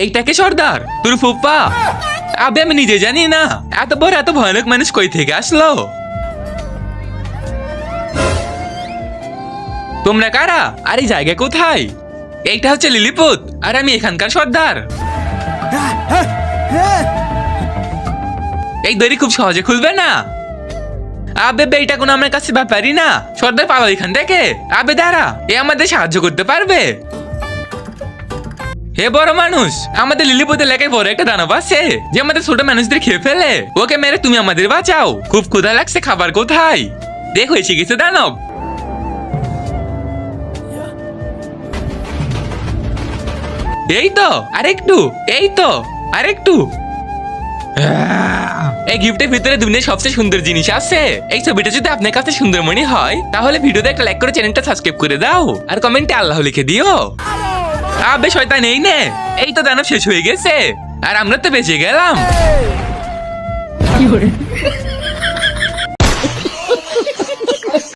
এইটাকে সর্দার, তোর ফুপ্পা আবে, আমি নিজে জানি না। এত বড়, এত ভয়ানক মানুষ কই থেকে আসলো? তোমরা কারা? আর এই জায়গা কোথায়? এইটা হচ্ছে লিলিপুত, আর আমি এখানকার সর্দার। এই দড়ি খুব সহজে খুলবে না। আবে, বে এটা কোনো আমার কাছে ব্যাপারই না। সর্দার পালো এখান থেকে। আবে, দাঁড়া, এ আমাদের সাহায্য করতে পারবে? হে বড় মানুষ, আমাদের লিলিপুত এলাকায় বড় একটা দানব আছে, যে আমাদের ছোট মানুষদের খেয়ে ফেলে। ওকে মেরে তুমি আমাদের বাঁচাও। খুব ক্ষুধা লাগছে খাবার কোথায়? দেখো এসে গেছে দানব। এই তো, আরেকটু, এই তো, আরেকটু। এই গিফটের ভিতরে দুনিয়ার সবচেয়ে সুন্দর জিনিস আছে। এই ছবিটা যদি আপনার কাছে সুন্দর মনে হয়, তাহলে ভিডিওতে একটা লাইক করে চ্যানেলটা সাবস্ক্রাইব করে দাও। আর কমেন্টে আল্লাহ লিখে দিও। আবে শয়তান, এই নে। এই তো দানব শেষ হয়ে গেছে। আর আমরা তো বেঁচে গেলাম।